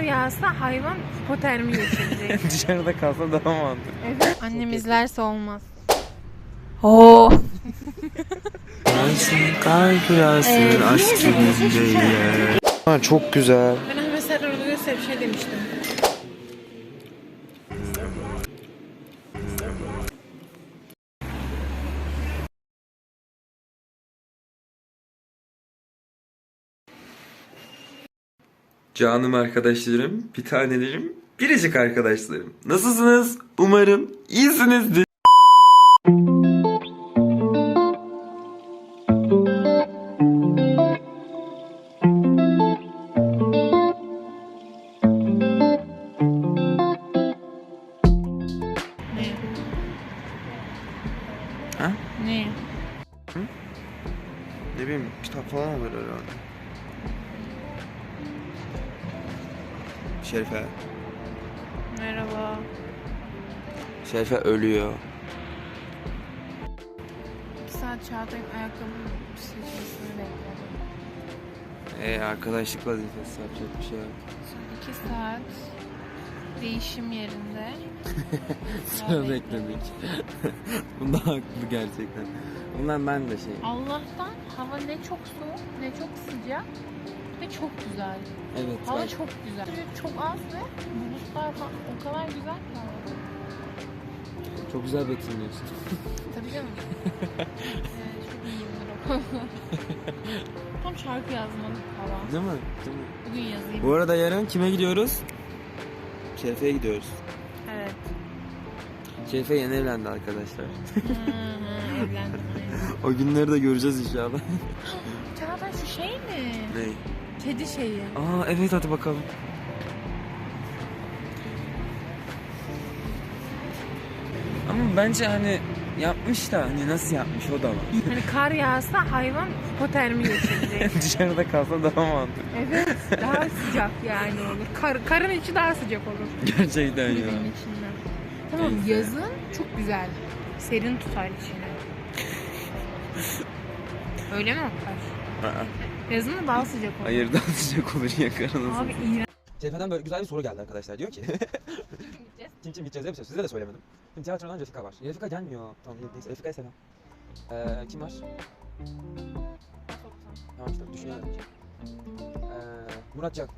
kar yağsa hayvan hipotermi geçirecek. Dışarıda kalsa daha mantıklı. evet. Annem izlerse olmaz. Oo. Kalp yağsın aşk diye. Ha, çok güzel. Ben Ahmet Serdar Ordu'ya bir şey demiştim. Canım arkadaşlarım, bir tanelerim, biricik arkadaşlarım. Nasılsınız? Umarım iyisinizdir. Şerife. Merhaba. Şerife ölüyor. İki saat Çağatay'ın ayakkabının seçmesini bekledim. Ee, arkadaşlık vazifesi yapacak bir şey yok. Sonra iki saat değişim yerinde. Sıra bekledik. Bunda haklı gerçekten. Bundan ben de şey. Allah'tan hava ne çok soğuk ne çok sıcak ve çok güzel. Evet. Hava ben- çok güzel. Çok az ve bulutlar falan o kadar güzel ki. Çok güzel betimliyorsun. Tabii canım. ee, çok iyiyimdir o konuda. Tam şarkı yazmalık hava. Değil mi? Değil mi? Bugün yazayım. Bu arada yarın kime gidiyoruz? Şerife'ye gidiyoruz. Evet. Şerife yeni evlendi arkadaşlar. Evlendim. aynen. O günleri de göreceğiz inşallah. Çağatay şu şey mi? ne? Kedi şeyi. Aa evet hadi bakalım. Ama bence hani yapmış da hani nasıl yapmış o da var. Hani kar yağsa hayvan hipotermi geçirecek. Dışarıda kalsa daha mantıklı. evet. Daha sıcak yani olur. Kar, karın içi daha sıcak olur. Gerçekten ya. Benim içinden. Tamam Neyse. yazın çok güzel. Serin tutar içini. Öyle mi Oktay? Aa, Yazın da daha sıcak olur. Hayır daha sıcak olur yakarınız. Abi iğrenç. Şerife'den böyle güzel bir soru geldi arkadaşlar. Diyor ki kim kim gideceğiz diye bir şey. Size de söylemedim. Şimdi tiyatrodan Refika var. Refika gelmiyor. Tamam neyse Refika'ya selam. Ee, kim var? Tamam işte düşünüyorum. Ee, Muratcan.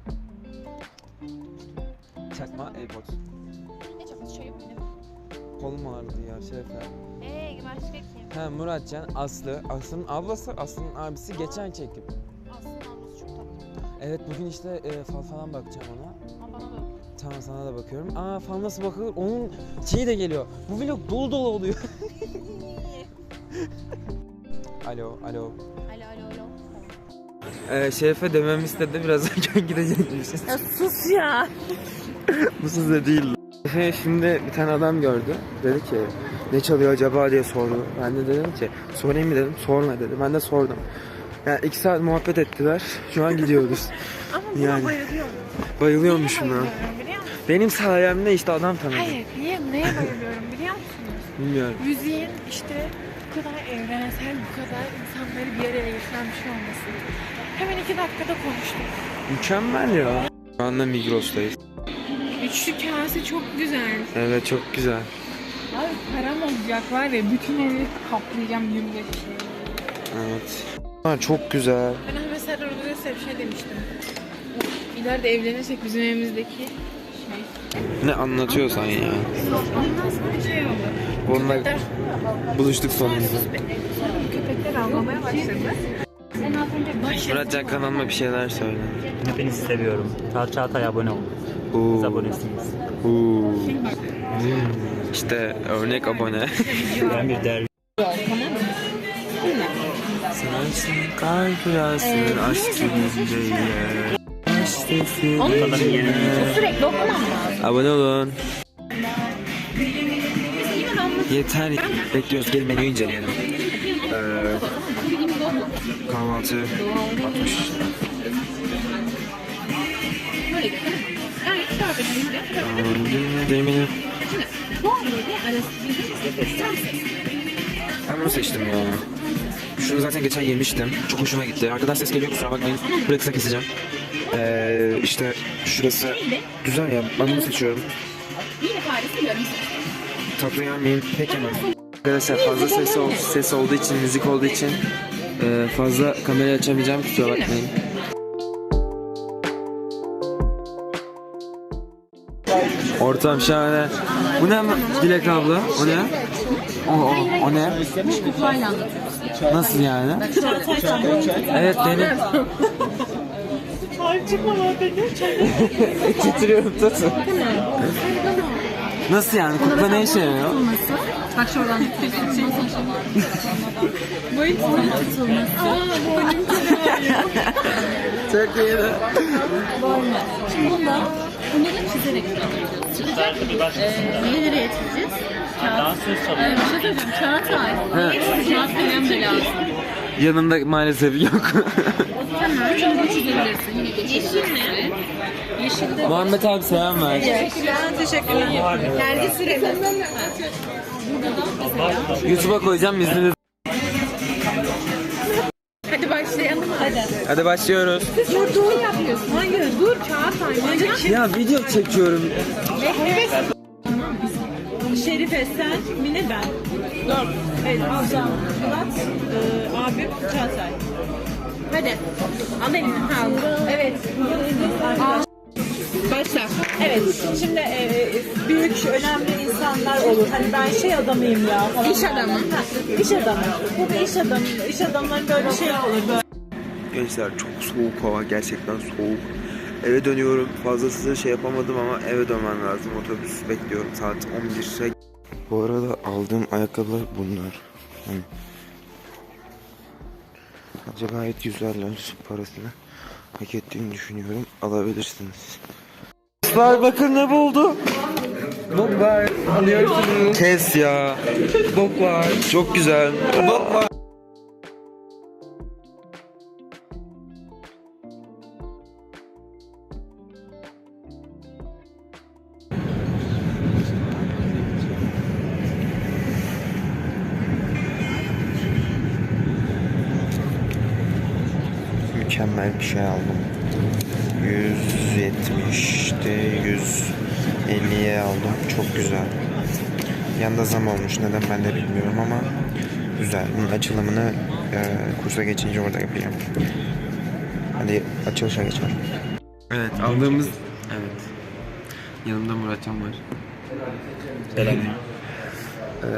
Çakma Airpods. Ne çabuk şey Kolum ağrıdı ya Şerefe. Eee başka kim? Ha Muratcan, Aslı. Aslı'nın ablası, Aslı'nın abisi geçen çekim. Evet bugün işte e, fal falan bakacağım ona. Ama bana da Tamam sana da bakıyorum. Aa fal nasıl bakılır? Onun şeyi de geliyor. Bu vlog dolu dolu oluyor. alo, alo. Alo alo alo. Ee, Şerefe dememi istedi. Biraz erken gidecekmişiz. Ya sus ya. Bu size değil. Şerefe şimdi bir tane adam gördü. Dedi ki ne çalıyor acaba diye sordu. Ben de dedim ki sorayım mı dedim. Sorma dedi. Ben de sordum. Yani iki saat muhabbet ettiler. Şu an gidiyoruz. Ama buna Yani. bayılıyorum. Bayılıyormuşum ha. Bayılıyorum biliyor musun? Benim sayemde işte adam tanıdı. Hayır niye neye bayılıyorum biliyor musunuz? Bilmiyorum. Müziğin işte bu kadar evrensel, bu kadar insanları bir araya getiren bir şey olması. Hemen iki dakikada konuştuk. Mükemmel ya. Şu anda Migros'tayız. Üçlü kase çok güzel. Evet çok güzel. Abi param olacak var ya bütün evi kaplayacağım 25 şey. Evet. Ha, çok güzel. Ben Ordu'ya size bir şey demiştim. İleride evlenirsek bizim evimizdeki şey. Ne anlatıyorsan ya. Ondan sonra şey oldu. Onunla Köpekler, buluştuk sonunda. köpekler avlamaya başladı. Başladın. Muratcan kanalıma bir şeyler söyle. Hepinizi seviyorum. Çağ Çağatay abone olun. Siz Uuu. abonesiniz. Uuu. İşte örnek abone. Ben bir değerli Sensin kalp rüyasın aşk. Bakalım yeni. Sürekli okumam lazım. Abone olun. Yeter. Bekliyoruz. Gelin menüyü inceleyelim. Ee, kahvaltı 60. Benim menü. Ben bunu seçtim ya. Şunu zaten geçen yemiştim. Çok hoşuma gitti. Arkadan ses geliyor kusura bakmayın. Burayı kısa keseceğim. Ee, işte şurası güzel ya. Ben bunu seçiyorum. Tatlı yemeğim pek yemem. Arkadaşlar fazla ses, ol, ses olduğu için, müzik olduğu için e, fazla kamerayı açamayacağım kusura bakmayın. Ortam şahane. Bu ne Dilek abla? O ne? O, o, o ne? Nasıl yani? Evet benim. Ay çıkma beni. Titriyorum tutun. Nasıl yani? Kukla ne işe yarıyor? Bak şuradan. Boyun tutulması. Çok iyi. Şimdi bunda bunları çizerek yapacağız. Ee, neleri ekleyeceğiz? Kağıt. Ee, bir şey söyleyeceğim. Çağatay. Lazım. Yanımda maalesef yok. Tamam. Yine geçebilirsin. Yeşilde Muhammed abi selam ver. Teşekkürler. Nerede süremiz? burada da mesela YouTube'a koyacağım izniniz. Hadi başlayalım. Hadi. Hadi başlıyoruz. Dur dur yapıyorsun. Hayır dur Çağatay. Ya video çekiyorum. Şerife sen, Mine ben. Dört. Evet, alacağım. Murat, e, abim, Çağatay. Hadi. Al elini. Ha. Evet. Başla. Evet, şimdi e, büyük, önemli insanlar olur. Hani ben şey adamıyım ya falan. İş adamı. Ha, iş adamı. Bu bir iş adamı. İş adamların böyle şey olur. Böyle. Gençler çok soğuk hava gerçekten soğuk. Eve dönüyorum. Fazlası şey yapamadım ama eve dönmem lazım. Otobüs bekliyorum saat 11'e. Bu arada aldığım ayakkabılar bunlar. Hani Bence gayet güzeller parasını hak ettiğini düşünüyorum. Alabilirsiniz. Arkadaşlar bakın ne buldu. Bok var. Alıyorsunuz. Kes ya. Bok var. Çok güzel. Bok var. Mükemmel bir şey aldım. 170'te 150'ye aldım. Çok güzel. Yanda zam olmuş. Neden ben de bilmiyorum ama güzel. Bunun açılımını e, kursa geçince orada yapacağım. Hadi açılışa geçelim. Evet aldığımız... Evet. Yanımda Muratcan var. Selam. Ee,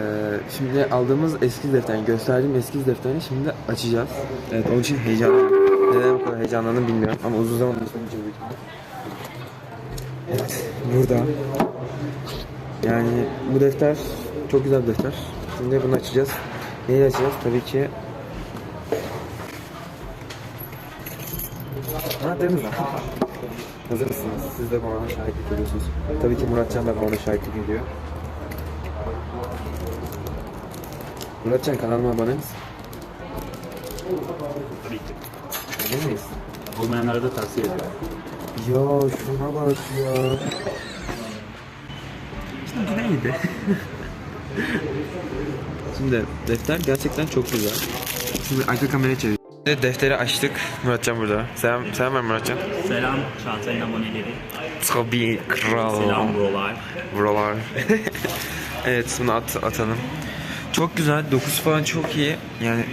şimdi aldığımız eskiz defterini, gösterdiğim eskiz defterini şimdi açacağız. Evet, onun için heyecanlıyım. Neden bu kadar heyecanlandım bilmiyorum ama uzun zaman sonra için büyük ihtimal. Evet, burada. Yani bu defter çok güzel bir defter. Şimdi bunu açacağız. Neyi açacağız? Tabii ki Anahtarımız var. Hazır mısınız? Siz de bana şahitlik ediyorsunuz. Tabii ki Muratcan da bana şahitlik ediyor. Muratcan kanalıma abone misin? Tabii ki. Abone miyiz? Olmayanlara da tavsiye ediyorum. Ya şuna bak ya. Şimdi neydi? Şimdi defter gerçekten çok güzel. Şimdi arka kamerayı çevir. Defteri açtık. Muratcan burada. Selam, selam ver Muratcan. Selam Çağatay'ın aboneleri. Tabii kral. Selam brolar. Buralar. evet bunu at, atalım. Çok güzel. Dokusu falan çok iyi. Yani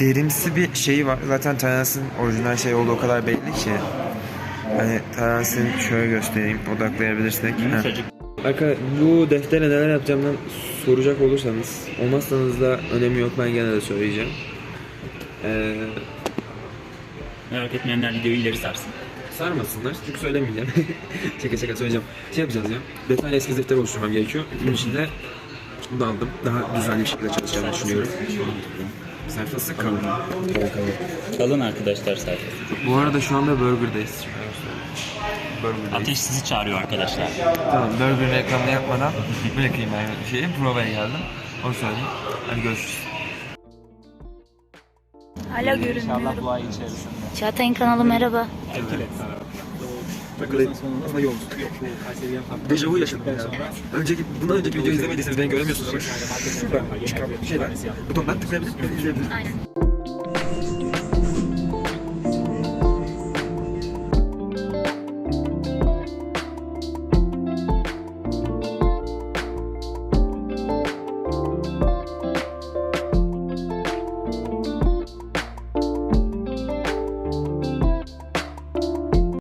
derimsi bir şeyi var. Zaten Tayans'ın orijinal şey olduğu o kadar belli ki. Hani Tayans'ın şöyle göstereyim. Odaklayabilirsek. Heh. Çocuk Arka, bu deftere neler yapacağımdan soracak olursanız olmazsanız da önemi yok ben gene de söyleyeceğim. Ee, merak etmeyenler videoyu ileri sarsın. sarmasınlar çünkü söylemeyeceğim. şaka şaka söyleyeceğim. Şey yapacağız ya. Detaylı eskiz defteri oluşturmam gerekiyor. Bunun için de bunu aldım. Daha düzenli bir şekilde çalışacağımı düşünüyorum. Sayfası kalın. Kalın kalın. Kalın arkadaşlar sayfası. Bu arada şu anda Burger'dayız. Burger'dayız. Ateş sizi çağırıyor arkadaşlar. Tamam Burger reklamını yapmadan bırakayım ben şeyi. Prova'ya geldim. Onu söyleyeyim. Hadi görüşürüz. Hala görünmüyorum. Çağatay'ın kanalı merhaba. Dejavu yaşadım ya. Önceki, bundan önceki videoyu izlemediyseniz beni göremiyorsunuz ama şurada çıkan şeyler, butondan tıklayabilirsiniz, izleyebilirsiniz.